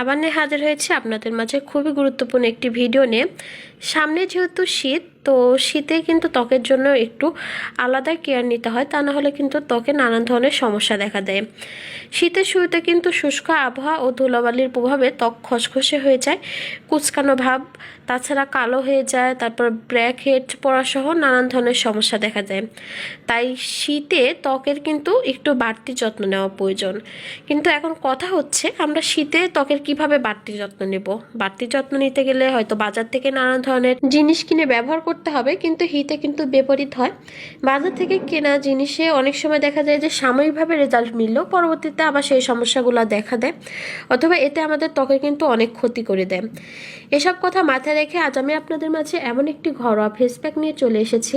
আবার নিয়ে হাজির হয়েছে আপনাদের মাঝে খুবই গুরুত্বপূর্ণ একটি ভিডিও নিয়ে। সামনে যেহেতু শীত, তো শীতে কিন্তু ত্বকের জন্য একটু আলাদা কেয়ার নিতে হয়, তা না হলে কিন্তু ত্বকে নানান ধরনের সমস্যা দেখা দেয়। শীতের শুরুতে কিন্তু শুষ্ক আবহাওয়া ও ধুলাবালির প্রভাবে ত্বক খসখসে হয়ে যায়, কুচকানো ভাব, তাছাড়া কালো হয়ে যায়, তারপর ব্ল্যাক হেড পড়াসহ নানান ধরনের সমস্যা দেখা যায় তাই শীতে ত্বকের কিন্তু একটু বাড়তি যত্ন নেওয়া প্রয়োজন। কিন্তু এখন কথা হচ্ছে, আমরা শীতে ত্বকের কীভাবে বাড়তি যত্ন নেব? বাড়তি যত্ন নিতে গেলে হয়তো বাজার থেকে নানান ধরনের জিনিস কিনে ব্যবহার করতে হবে, কিন্তু হিতে কিন্তু বিপরীত হয়। বাজার থেকে কেনা জিনিসে অনেক সময় দেখা যায় যে সাময়িকভাবে রেজাল্ট মিললেও পরবর্তীতে আবার সেই সমস্যাগুলো দেখা দেয়, অথবা এতে আমাদের ত্বকে কিন্তু অনেক ক্ষতি করে দেয়। এসব কথা মাথায় রেখে আজ আমি আপনাদের মাঝে এমন একটি ঘরোয়া ফেস প্যাক নিয়ে চলে এসেছি।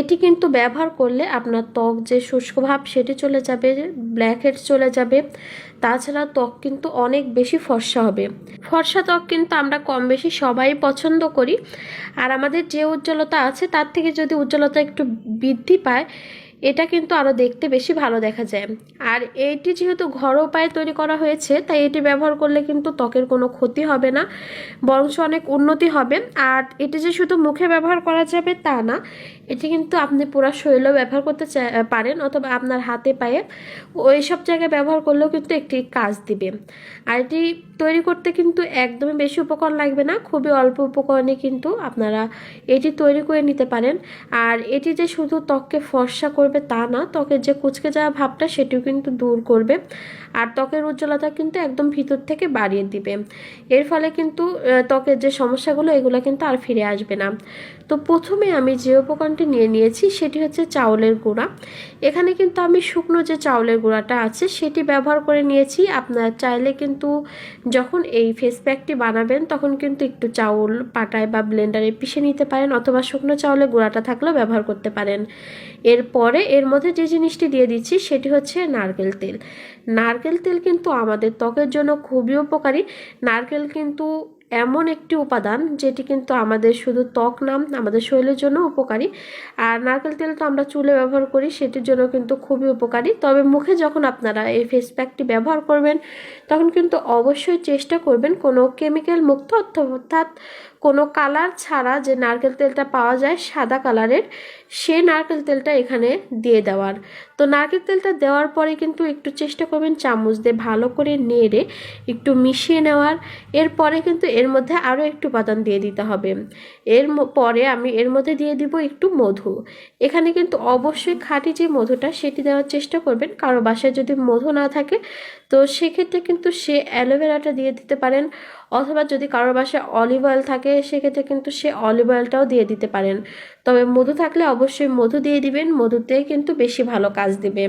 এটি কিন্তু ব্যবহার করলে আপনার ত্বক যে শুষ্ক ভাব, সেটি চলে যাবে ব্ল্যাক হেড চলে যাবে তাছাড়া ত্বক কিন্তু অনেক বেশি ফর্সা হবে। ফর্সা ত্বক কিন্তু আমরা কম বেশি সবাই পছন্দ করি। আর আমাদের যে উজ্জ্বলতা আছে, তার থেকে যদি উজ্জ্বলতা একটু বৃদ্ধি পায় এটা কিন্তু আরও দেখতে বেশি ভালো দেখা যায়। আর এইটি যেহেতু ঘরোয়া উপায়ে তৈরি করা হয়েছে, তাই এটি ব্যবহার করলে কিন্তু ত্বকের কোনো ক্ষতি হবে না, বরঞ্চ অনেক উন্নতি হবে। আর এটি যে শুধু মুখে ব্যবহার করা যাবে তা না, এটি কিন্তু আপনি পুরো শরীরেও ব্যবহার করতে পারেন অথবা আপনার হাতে, পায়ে ওই সব জায়গায় ব্যবহার করলেও কিন্তু একটি কাজ দিবে। আর এটি তৈরি করতে কিন্তু একদমই বেশি উপকরণ লাগবে না, খুবই অল্প উপকরণে কিন্তু আপনারা এটি তৈরি করে নিতে পারেন। আর এটি যে শুধু ত্বককে ফর্সা করবে তা না, ত্বকের যে কুচকে যাওয়া ভাবটা সেটিও কিন্তু দূর করবে। আর ত্বকের উজ্জ্বলতা কিন্তু একদম ভিতর থেকে বাড়িয়ে দিবে। এর ফলে কিন্তু ত্বকের যে সমস্যাগুলো, এগুলো কিন্তু আর ফিরে আসবে না। তো প্রথমে আমি যে উপকরণটি নিয়ে নিয়েছি, সেটি হচ্ছে চাউলের গুঁড়া। এখানে কিন্তু আমি শুকনো যে চাউলের গুঁড়াটা আছে, সেটি ব্যবহার করে নিয়েছি। আপনার চাইলে কিন্তু যখন এই ফেস প্যাকটি বানাবেন, তখন কিন্তু একটু চাউল পাটায় বা ব্লেন্ডারে পিষে নিতে পারেন, অথবা শুকনো চাউলের গুঁড়াটা থাকলেও ব্যবহার করতে পারেন। এরপরে এর মধ্যে যে জিনিসটি দিয়ে দিচ্ছি সেটি হচ্ছে নারকেল তেল। নারকেল তেল কিন্তু আমাদের ত্বকের জন্য খুবই উপকারী। নারকেল কিন্তু এমন একটি উপাদান যেটি কিন্তু আমাদের শুধু ত্বক নাম আমাদের শরীরের জন্য উপকারী। আর নারকেল তেল তো আমরা চুলে ব্যবহার করি, সেটির জন্য কিন্তু খুবই উপকারী। তবে মুখে যখন আপনারা এই ফেস প্যাকটি ব্যবহার করবেন, তখন কিন্তু অবশ্যই চেষ্টা করবেন কোনো কেমিক্যাল মুক্ত, অর্থাৎ কোনো কালার ছাড়া যে নারকেল তেলটা পাওয়া যায় সাদা কালারের সেই নারকেল তেলটা এখানে দিয়ে দেওয়ার। তো নারকেল তেলটা দেওয়ার পরে কিন্তু একটু চেষ্টা করবেন চামচ দিয়ে ভালো করে নেড়ে একটু মিশিয়ে নেওয়ার। এরপরে কিন্তু এর মধ্যে আরও একটু উপাদান দিয়ে দিতে হবে। এর পরে আমি এর মধ্যে দিয়ে দিব একটু মধু। এখানে কিন্তু অবশ্যই খাঁটি যে মধুটা, সেটি দেওয়ার চেষ্টা করবেন। কারও বাসায় যদি মধু না থাকে, তো সেক্ষেত্রে কিন্তু সে অ্যালোভেরাটা দিয়ে দিতে পারেন। অথবা যদি কারোর বাসায় অলিভ অয়েল থাকে, সেক্ষেত্রে কিন্তু সে অলিভ অয়েলটাও দিয়ে দিতে পারেন। তবে মধু থাকলে অবশ্যই মধু দিয়ে দিবেন। মধুতে কিন্তু বেশি ভালো কাজ দিবে।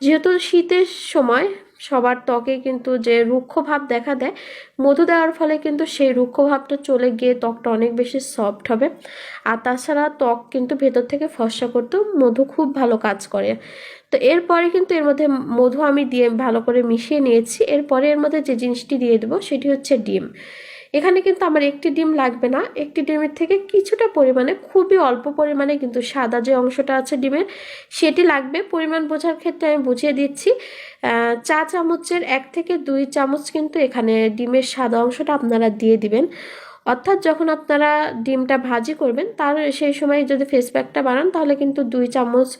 যেহেতু শীতের সময় সবার ত্বকে কিন্তু যে রুক্ষ ভাব দেখা দেয়, মধু দেওয়ার ফলে কিন্তু সেই রুক্ষ ভাবটা চলে গিয়ে ত্বকটা অনেক বেশি সফট হবে। আর তাছাড়া ত্বক কিন্তু ভেতর থেকে ফর্সা করতেও মধু খুব ভালো কাজ করে। তো এরপরে কিন্তু এর মধ্যে মধু আমি দিয়ে ভালো করে মিশিয়ে নিয়েছি। এরপরে এর মধ্যে যে জিনিসটি দিয়ে দেবো সেটি হচ্ছে ডিম। এখানে কিন্তু আমার একটি ডিম লাগবে না। একটি ডিমের থেকে কিছুটা পরিমাণে, খুবই অল্প পরিমাণে কিন্তু সাদা যে অংশটা আছে ডিমের, সেটি লাগবে। পরিমাণ বোঝার ক্ষেত্রে আমি বুঝিয়ে দিচ্ছি চা চামচের এক থেকে দুই চামচ কিন্তু এখানে ডিমের সাদা অংশটা আপনারা দিয়ে দিবেন। অর্থাৎ যখন আপনারা ডিমটা ভাজি করবেন, তার সেই সময় যদি ফেস প্যাকটা বানান, তাহলে কিন্তু দুই চামচ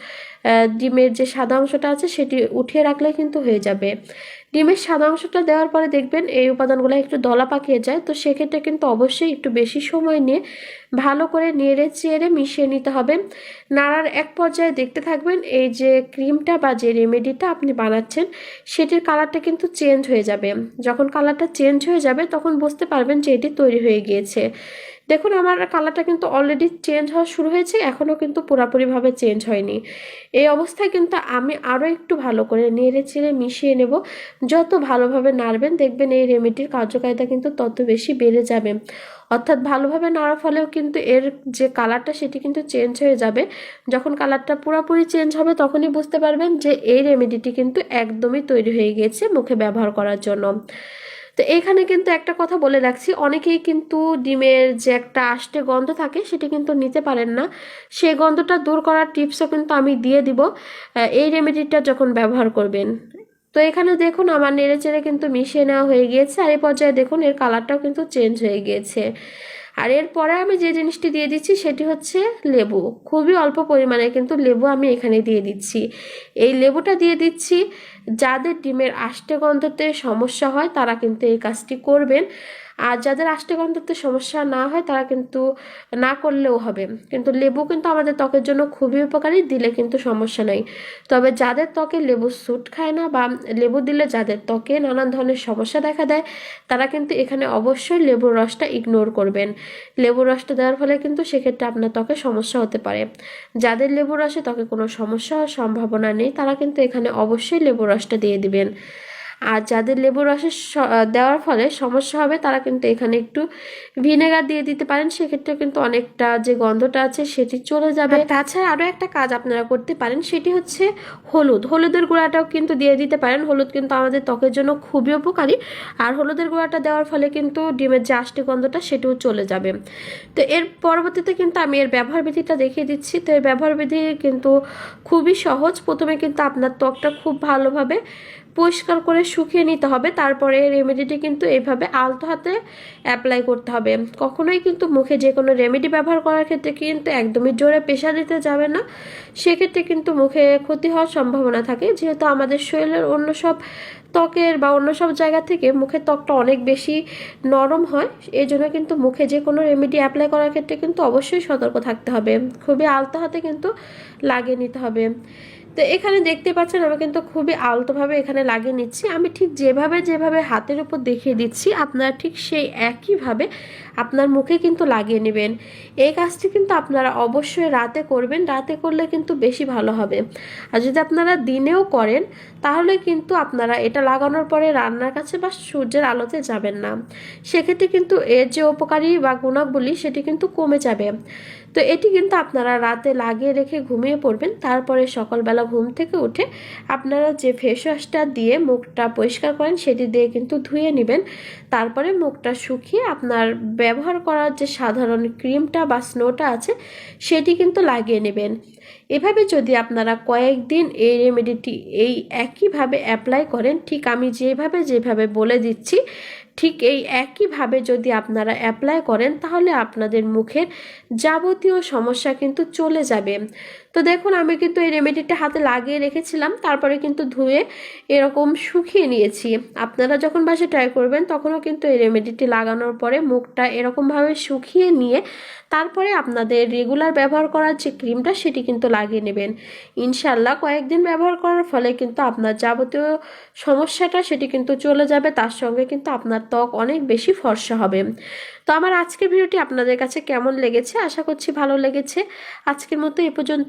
ডিমের যে সাদা অংশটা আছে, সেটি উঠিয়ে রাখলে কিন্তু হয়ে যাবে। ডিমের সাদা অংশটা দেওয়ার পরে দেখবেন এই উপাদানগুলো একটু দলা পাকিয়ে যায়। তো সেক্ষেত্রে কিন্তু অবশ্যই একটু বেশি সময় নিয়ে ভালো করে নেড়ে চেড়ে মিশিয়ে নিতে হবে। নাড়ার এক পর্যায়ে দেখতে থাকবেন এই যে ক্রিমটা বা যে রেমেডিটা আপনি বানাচ্ছেন, সেটির কালারটা কিন্তু চেঞ্জ হয়ে যাবে। যখন কালারটা চেঞ্জ হয়ে যাবে, তখন বুঝতে পারবেন যে এটি তৈরি হয়ে গিয়েছে। দেখুন, আমার কালারটা কিন্তু অলরেডি চেঞ্জ হওয়া শুরু হয়েছে, এখনও কিন্তু পুরোপুরিভাবে চেঞ্জ হয়নি। এই অবস্থায় কিন্তু আমি আরও একটু ভালো করে নেড়ে চেড়ে মিশিয়ে নেব। যত ভালোভাবে নাড়বেন, দেখবেন এই রেমেডির কার্যকারিতা কিন্তু তত বেশি বেড়ে যাবে। অর্থাৎ ভালোভাবে নাড়ার ফলেও কিন্তু এর যে কালারটা সেটি কিন্তু চেঞ্জ হয়ে যাবে। যখন কালারটা পুরোপুরি চেঞ্জ হবে, তখনই বুঝতে পারবেন যে এই রেমেডিটি কিন্তু একদমই তৈরি হয়ে গিয়েছে মুখে ব্যবহার করার জন্য। তো এখানে কিন্তু একটা কথা বলে রাখছি, অনেকেই কিন্তু ডিমের যে একটা আষ্টে গন্ধ থাকে সেটি কিন্তু নিতে পারেন না। সেই গন্ধটা দূর করার টিপসও কিন্তু আমি দিয়ে দিব। এই রেমেডিটা যখন ব্যবহার করবেন। তো এখানে দেখুন আমার নেড়ে চেড়ে কিন্তু মিশিয়ে নেওয়া হয়ে গিয়েছে, আর এই পর্যায়ে দেখুন এর কালারটাও কিন্তু চেঞ্জ হয়ে গিয়েছে। আর এরপরে আমি যে জিনিসটি দিয়ে দিচ্ছি সেটি হচ্ছে লেবু। খুবই অল্প পরিমাণে কিন্তু লেবু আমি এখানে দিয়ে দিচ্ছি। এই লেবুটা দিয়ে দিচ্ছি, যাদের ডিমের আষ্টে গন্ধতে সমস্যা হয় তারা কিন্তু এই কাজটি করবেন। আর যাদের আষ্টেগন্ধতে সমস্যা না হয়, তারা কিন্তু না করলেও হবে। কিন্তু লেবু কিন্তু আমাদের ত্বকের জন্য খুবই উপকারী, দিলে কিন্তু সমস্যা নেই। তবে যাদের ত্বকে লেবু স্যুট খায় না বা লেবু দিলে যাদের ত্বকে নানান ধরনের সমস্যা দেখা দেয়, তারা কিন্তু এখানে অবশ্যই লেবুর রসটা ইগনোর করবেন। লেবুর রসটা দেওয়ার ফলে কিন্তু সেক্ষেত্রে আপনার ত্বকে সমস্যা হতে পারে। যাদের লেবুর রসে ত্বকে কোনো সমস্যা হওয়ার সম্ভাবনা নেই, তারা কিন্তু এখানে অবশ্যই লেবুর রসটা দিয়ে দিবেন। আর যাদের লেবু রসের দেওয়ার ফলে সমস্যা হবে, তারা কিন্তু এখানে একটু ভিনেগার দিয়ে দিতে পারেন। সেক্ষেত্রে কিন্তু অনেকটা যে গন্ধটা আছে, সেটি চলে যাবে। তাছাড়া আরও একটা কাজ আপনারা করতে পারেন, সেটি হচ্ছে হলুদ। হলুদের গুঁড়াটাও কিন্তু দিয়ে দিতে পারেন। হলুদ কিন্তু আমাদের ত্বকের জন্য খুবই উপকারী। আর হলুদের গুঁড়াটা দেওয়ার ফলে কিন্তু ডিমের যে আষ্টি গন্ধটা, সেটিও চলে যাবে। তো এর পরবর্তীতে কিন্তু আমি এর ব্যবহার বিধিটা দেখিয়ে দিচ্ছি। তো এর ব্যবহার বিধি কিন্তু খুবই সহজ। প্রথমে কিন্তু আপনার ত্বকটা খুব ভালোভাবে পরিষ্কার করে শুকিয়ে নিতে হবে। তারপরে রেমেডিটি কিন্তু এভাবে আলতো হাতে অ্যাপ্লাই করতে হবে। কখনোই কিন্তু মুখে যে কোনো রেমেডি ব্যবহার করার ক্ষেত্রে কিন্তু একদমই জোরে পেশা দিতে যাবে না। সেক্ষেত্রে কিন্তু মুখে ক্ষতি হওয়ার সম্ভাবনা থাকে। যেহেতু আমাদের শরীরের অন্য সব ত্বকের বা অন্য সব জায়গা থেকে মুখের ত্বকটা অনেক বেশি নরম হয়। এই জন্য কিন্তু মুখে যে কোনো রেমেডি অ্যাপ্লাই করার ক্ষেত্রে কিন্তু অবশ্যই সতর্ক থাকতে হবে। খুবই আলতো হাতে কিন্তু লাগিয়ে নিতে হবে। তো এখানে দেখতে পাচ্ছেন আমি কিন্তু খুবই আলতোভাবে এখানে লাগিয়ে নিচ্ছি। আমি ঠিক যেভাবে যেভাবে হাতের উপর দেখিয়ে দিচ্ছি, আপনারা ঠিক সেই একইভাবে আপনার মুখে কিন্তু লাগিয়ে নেবেন। এই কাজটি কিন্তু আপনারা অবশ্যই রাতে করবেন। রাতে করলে কিন্তু বেশি ভালো হবে। আর যদি আপনারা দিনেও করেন, তাহলে কিন্তু আপনারা এটা লাগানোর পরে রান্নার কাছে বা সূর্যের আলোতে যাবেন না। সেক্ষেত্রে কিন্তু এর যে উপকারী বা গুণাবলী সেটি কিন্তু কমে যাবে। তো এটি কিন্তু আপনারা রাতে লাগিয়ে রেখে ঘুমিয়ে পড়বেন। তারপরে সকালবেলা ঘুম থেকে উঠে আপনারা যে ফেস ওয়াশটা দিয়ে মুখটা পরিষ্কার করেন সেটি দিয়ে কিন্তু ধুয়ে নেবেন। তারপরে মুখটা শুকিয়ে আপনার ব্যবহার করার যে সাধারণ ক্রিমটা বা স্নোটা আছে সেটি কিন্তু লাগিয়ে নেবেন। এভাবে যদি আপনারা কয়েকদিন এই রেমেডিটি এই একইভাবে অ্যাপ্লাই করেন, ঠিক আমি যেভাবে যেভাবে বলে দিচ্ছি, ঠিক এই একইভাবে যদি আপনারা অ্যাপ্লাই করেন, তাহলে আপনাদের মুখের যাবতীয় সমস্যা কিন্তু চলে যাবে। তো দেখুন, আমি কিন্তু এই রেমেডিটা হাতে লাগিয়ে রেখেছিলাম, তারপরে কিন্তু ধুয়ে এরকম শুকিয়ে নিয়েছি। আপনারা যখন বাসে ট্রাই করবেন, তখনও কিন্তু এই রেমেডিটি লাগানোর পরে মুখটা এরকমভাবে শুকিয়ে নিয়ে তারপরে আপনাদের রেগুলার ব্যবহার করার যে ক্রিমটা সেটি কিন্তু লাগিয়ে নেবেন। ইনশাল্লাহ কয়েকদিন ব্যবহার করার ফলে কিন্তু আপনার যাবতীয় সমস্যাটা, সেটি কিন্তু চলে যাবে, তার সঙ্গে কিন্তু আপনার ত্বক অনেক বেশি ফর্সা হবে। তো আমার আজকের ভিডিওটি আপনাদের কাছে কেমন লেগেছে? আশা করছি ভালো লেগেছে। আজকের মতো এ পর্যন্ত